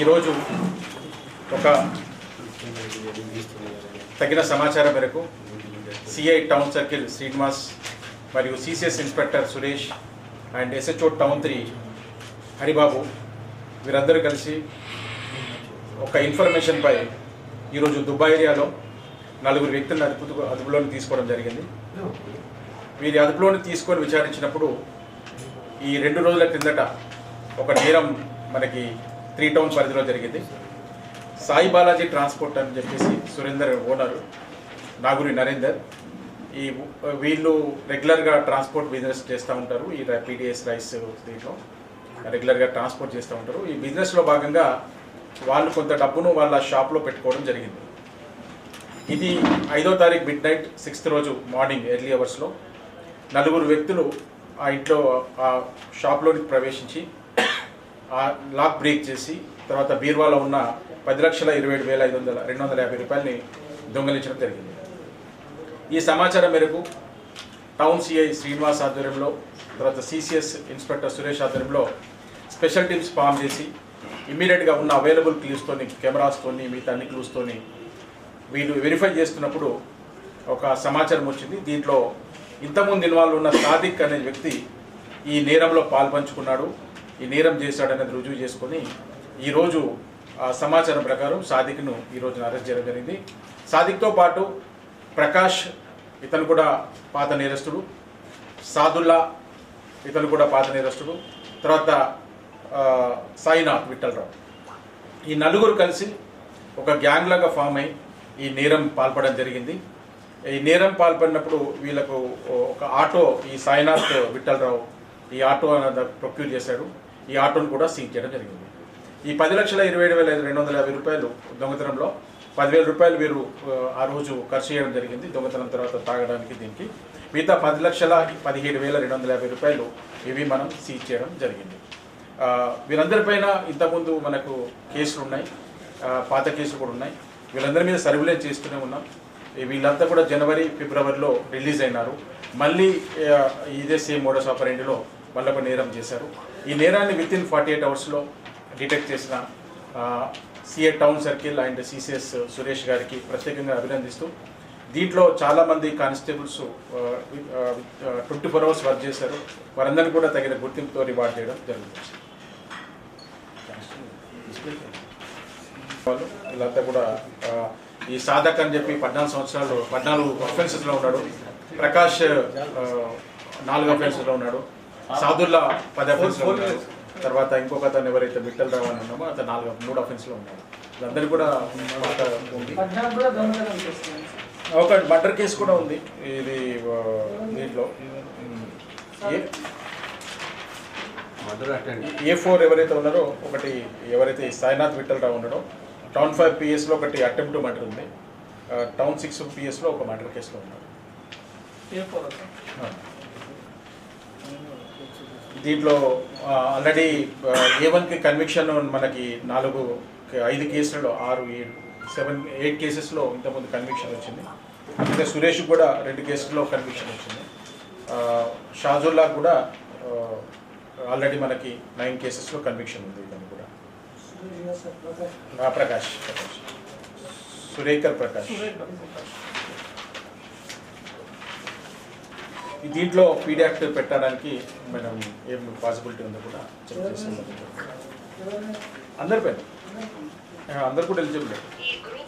ఈరోజు ఒక తగిన సమాచారం మేరకు సిఐ టౌన్ సర్కిల్ శ్రీనివాస్ మరియు CCS inspector Suresh and SHO town three Haribabu వీరందరూ కలిసి ఒక ఇన్ఫర్మేషన్పై ఈరోజు దుబాయ్ ఏరియాలో నలుగురు వ్యక్తులను అదుపు అదుపులోకి తీసుకోవడం జరిగింది. వీరి అదుపులోని తీసుకొని విచారించినప్పుడు ఈ రెండు రోజుల క్రిందట ఒక నేరం మనకి త్రీ టౌన్ పరిధిలో జరిగింది. సాయి బాలాజీ ట్రాన్స్పోర్ట్ అని చెప్పేసి సురేందర్ ఓనర్ నాగురి నరేందర్. ఈ వీళ్ళు రెగ్యులర్గా ట్రాన్స్పోర్ట్ బిజినెస్ చేస్తూ ఉంటారు. ఈ పీడిఎస్ రైస్ దీంట్లో రెగ్యులర్గా ట్రాన్స్పోర్ట్ చేస్తూ ఉంటారు. ఈ బిజినెస్లో భాగంగా వాళ్ళు కొంత డబ్బును వాళ్ళ షాప్లో పెట్టుకోవడం జరిగింది. ఇది ఐదో తారీఖు మిడ్ నైట్ సిక్స్త్ రోజు మార్నింగ్ ఎర్లీ అవర్స్లో నలుగురు వ్యక్తులు ఆ ఇంట్లో ఆ షాప్లోని ప్రవేశించి ఆ లాక్ బ్రేక్ చేసి తర్వాత బీర్వాలో ఉన్న పది లక్షల ఇరవై ఏడు వేల ఐదు వందల రెండు వందల యాభై రూపాయలని దొంగలించడం జరిగింది. ఈ సమాచారం మేరకు టౌన్ సిఐ శ్రీనివాస్ ఆధ్వర్యంలో తర్వాత సిసిఎస్ ఇన్స్పెక్టర్ సురేష్ ఆధ్వర్యంలో స్పెషల్ టీమ్స్ ఫామ్ చేసి ఇమ్మీడియట్గా ఉన్న అవైలబుల్ క్లూస్తోని కెమెరాస్తోని మిగతా అన్ని క్లూస్తోని వీళ్ళు వెరిఫై చేస్తున్నప్పుడు ఒక సమాచారం వచ్చింది. దీంట్లో ఇంతకుముందు ఇన్వాల్వ్ ఉన్న సాదిక్ అనే వ్యక్తి ఈ నేరంలో పాల్పంచుకున్నాడు. ఈ నేరం చేశాడనేది రుజువు చేసుకొని ఈరోజు సమాచారం ప్రకారం సాదిక్ను ఈరోజు అరెస్ట్ చేయడం జరిగింది. సాదిక్తో పాటు ప్రకాష్ ఇతను కూడా పాత నేరస్తుడు. సాదుల్లా ఇతను కూడా పాత నేరస్తుడు. తర్వాత సాయినాథ్ విఠలరావు ఈ నలుగురు కలిసి ఒక గ్యాంగ్ లాగా ఫామ్ అయి ఈ నేరం పాల్పడడం జరిగింది. ఈ నేరం పాల్పడినప్పుడు వీళ్ళకు ఒక ఆటో ఈ సాయినాథ్ విఠలరావు ఈ ఆటో ప్రొక్యూర్ చేశాడు ఈ ఆటోను కూడా సీజ్ చేయడం జరిగింది. ఈ పది లక్షల ఇరవై ఏడు వేల రెండు వందల యాభై రూపాయలు దొంగతనంలో పదివేల రూపాయలు వీరు ఆ, రోజు ఖర్చు చేయడం జరిగింది దొంగతనం తర్వాత తాగడానికి దీనికి. మిగతా పది లక్షల పదిహేడు వేల రెండు వందల యాభై రూపాయలు ఇవి మనం సీజ్ చేయడం జరిగింది. వీరందరిపైన ఇంతకుముందు మనకు కేసులు ఉన్నాయి. పాత కేసులు కూడా ఉన్నాయి. వీళ్ళందరి మీద సర్విలెన్స్ చేస్తూనే ఉన్నాం. వీళ్ళంతా కూడా జనవరి ఫిబ్రవరిలో రిలీజ్ అయినారు. మళ్ళీ ఇదే సేమ్ మోడస్ ఆపరేంటిలో మళ్ళీ ఒక నేరం చేశారు. ఈ నేరాన్ని విత్ ఇన్ ఫార్టీ ఎయిట్ అవర్స్లో డిటెక్ట్ చేసిన CA town circle and CCS Suresh గారికి ప్రత్యేకంగా అభినందిస్తూ దీంట్లో చాలామంది constables twenty four hours work చేశారు. వారందరినీ కూడా తగిన గుర్తింపుతో రివార్డ్ చేయడం జరుగుతుంది. వాళ్ళు వీళ్ళంతా కూడా ఈ సాధక్ అని చెప్పి పద్నాలుగు సంవత్సరాలు పద్నాలుగు అఫెన్సెస్లో ఉన్నాడు. ప్రకాష్ నాలుగు అఫెన్సెస్లో ఉన్నాడు. సాదుల్లా పది అఫెన్స్లో ఉన్నాడు. తర్వాత ఇంకొక అతను ఎవరైతే మిట్టల్ రావు అని ఉన్నామో అతను నాలుగు మూడు అఫెన్స్లో ఉన్నాడు. వీళ్ళందరూ కూడా ఒక మర్డర్ కేసు కూడా ఉంది. ఇది దీంట్లో. ఏ మధుర అటెండ్ ఏ ఫోర్ ఎవరైతే ఉన్నారో ఒకటి ఎవరైతే సాయినాథ్ విఠలరావు ఉన్నాడో టౌన్ ఫైవ్ పిఎస్లో ఒకటి అటెంప్ట్ మర్డర్ ఉంది. టౌన్ సిక్స్ పిఎస్లో ఒక మర్డర్ కేసులో ఉన్నారు. దీంట్లో ఆల్రెడీ ఏ వన్కి కన్విక్షన్ మనకి నాలుగు ఐదు కేసులలో ఆరు ఏడు సెవెన్ ఎయిట్ కేసెస్లో ఇంతకుముందు కన్విక్షన్ వచ్చింది. అయితే సురేష్ కూడా రెండు కేసుల్లో కన్విక్షన్ వచ్చింది. షాజుల్లా కూడా ఆల్రెడీ మనకి నైన్ కేసెస్లో కన్విక్షన్ ఉంది ఇతను కూడా. ప్రకాష్ ప్రకాష్. సురేఖర్ ప్రకాష్. ఈ దీంట్లో పీడియాక్ట్ పెట్టడానికి మనం ఏం పాసిబిలిటీ ఉందో కూడా చెక్ చేస్తాం. అందరి పైన. అందరు కూడా ఎలిజిబుల్. ఈ